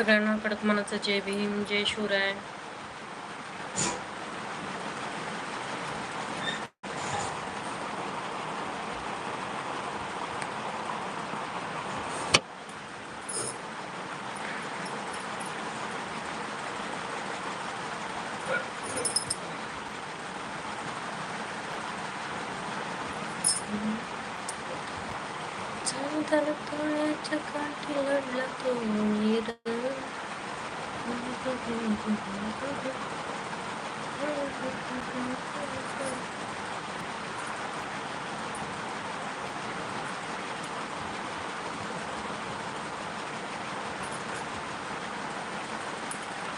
सगळ्यांना कडक मनाचं जय भीम जय शिवराय. चांदर तोळ्याच्या काठी लढला तो वीर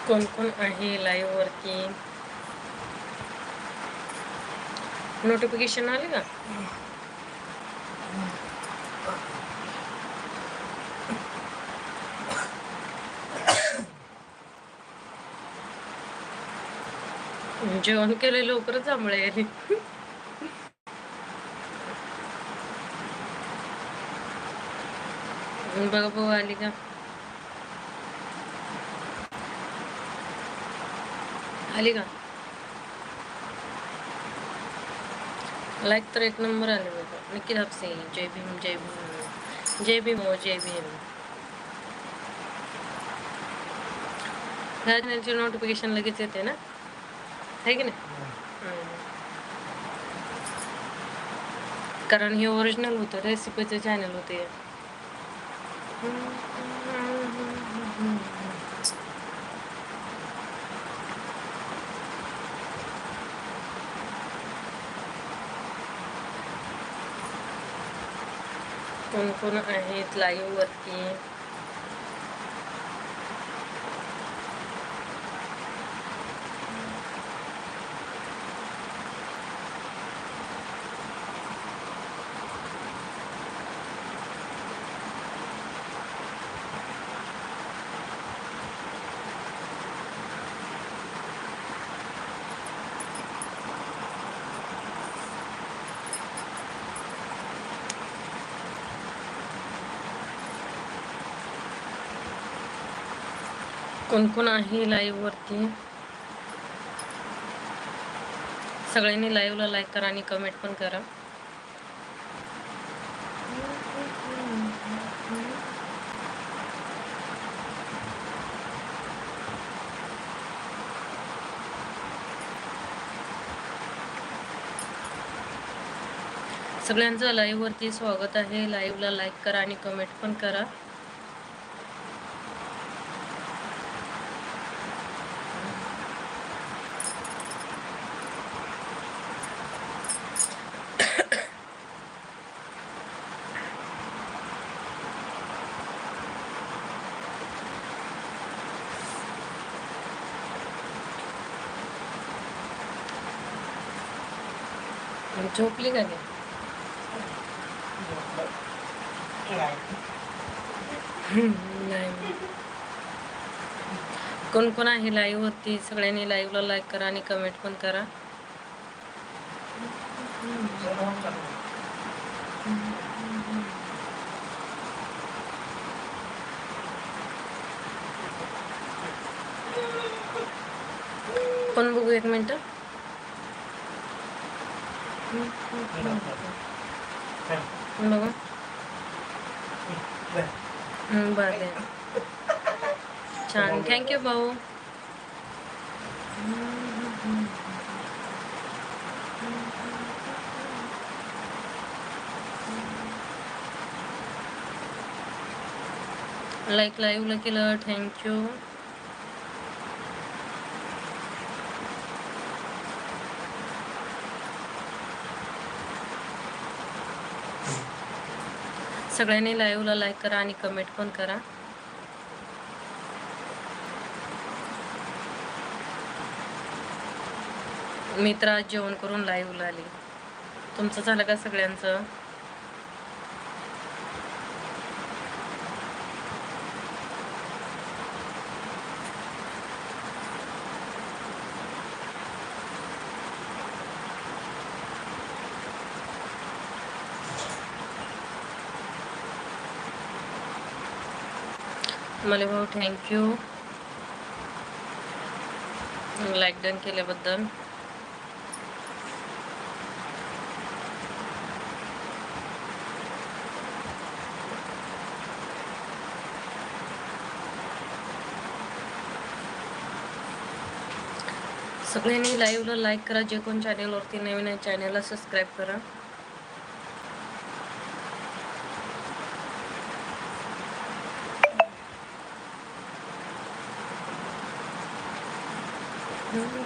कोण कोण आहे लाईव्ह वरती? नोटिफिकेशन आले का? हो. जेवण केले लवकरच जांभळे आली बघा भाऊ आली का? आली का? लाईक तर एक नंबर आले बघा. नक्की हापसे जय भीम जय भीम. जय भीम हो जय भीम. नोटिफिकेशन लगेच येते ना? आहे की नाही? कारण हे ओरिजिनल होतं रेसिपीचं चॅनल होते कोण कोण आहेत लाईव्ह कोण कोण आहे लाईव्ह वरती? सगळ्यांनी लाईव्हला लाईक करा आणि कमेंट पण करा. सगळ्यांचं लाईव्ह वरती स्वागत आहे. लाईव्हला लाईक करा आणि कमेंट पण करा. झोपली का नाही? कोण कोण आहे लाईव्ह वरती? सगळ्यांनी लाईव्हला लाईक करा आणि कमेंट पण करा. पण बघू एक मिनिट बघू हम्म, बरं. छान. थँक्यू भाऊ. लाईक लाईव्हला केलं. थँक्यू सगळ्यांनी लाईव्हला लाईक करा आणि कमेंट पण करा. मी तर आज जेवण करून लाईव्हला आली. तुमचं झालं का सगळ्यांचं? मला भाऊ थँक्यू लाईक डन केल्याबद्दल. सगळ्यांनी लाईव्हला लाईक करा जे कोण चॅनेलवरती नवीन आहे चॅनेलला सबस्क्राईब करा.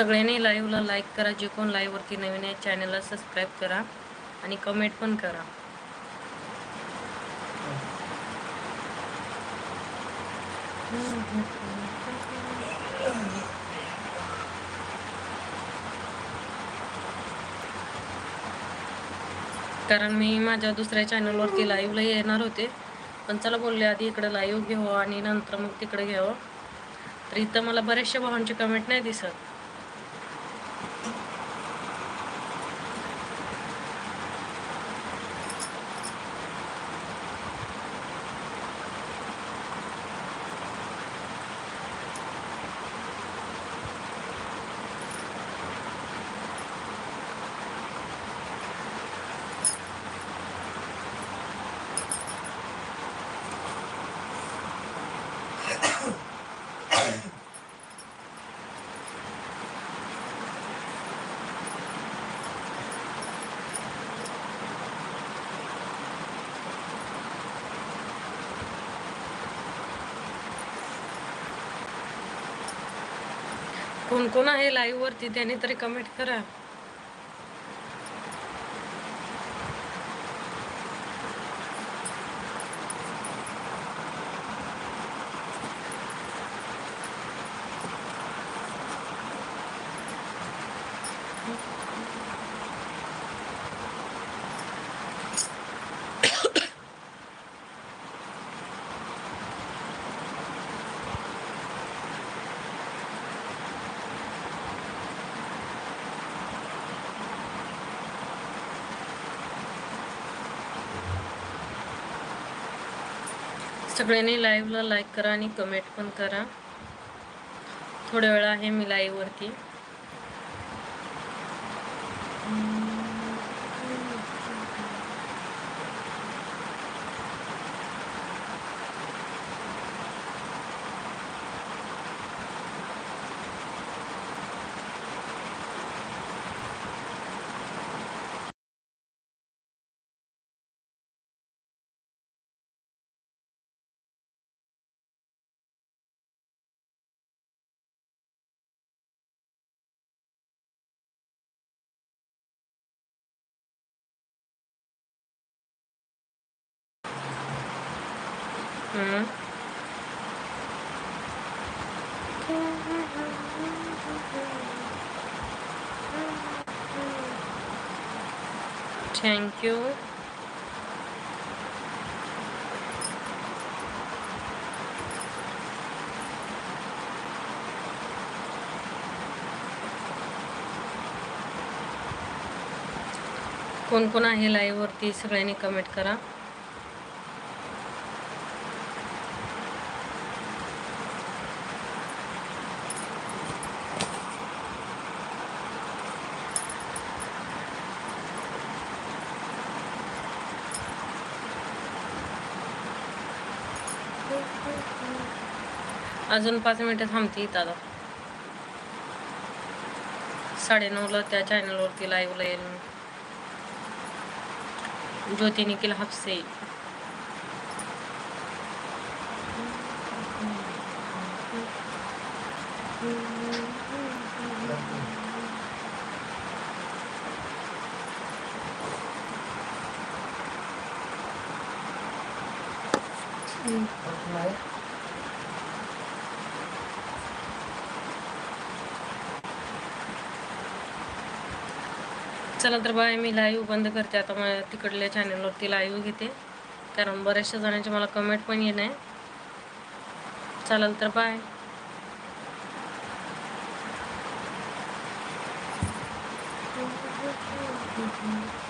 सगळ्यांनी लाईव्हला लाईक करा. जे कोण लाईव्हवरती नवीन आहे चॅनलला सबस्क्राईब करा आणि कमेंट पण करा. कारण मी माझ्या दुसऱ्या चॅनलवरती लाईव्हला येणार होते. पण चला बोलले आधी इकडे लाईव्ह घ्यावं आणि नंतर मग तिकडे घ्यावं तर इथं मला बऱ्याचशा भावांचे कमेंट नाही दिसत. कोण कोण आहे लाईव्ह वरती त्याने तरी कमेंट करा. सगळ्यांनी लाईव्हला लाईक करा आणि कमेंट पण करा. थोड्या वेळा आहे मी लाईव्हवरती वरती हम्म. थँक्यू कोण कोण आहे लाईव्हवरती सगळ्यांनी कमेंट करा अजून पाच मिनिटं थांबते इथं आता. साडेनऊला त्या चॅनलवरती लाईव्हला येईल मी. ज्योती निखिल हापसे. चला तर बाय मी लाईव्ह बंद करते. आता मला तिकडल्या चॅनलवरती लाईव्ह घेते. कारण बऱ्याचशा जणांचे मला कमेंट पण येत आहे चालेल तर बाय. Mm-hmm.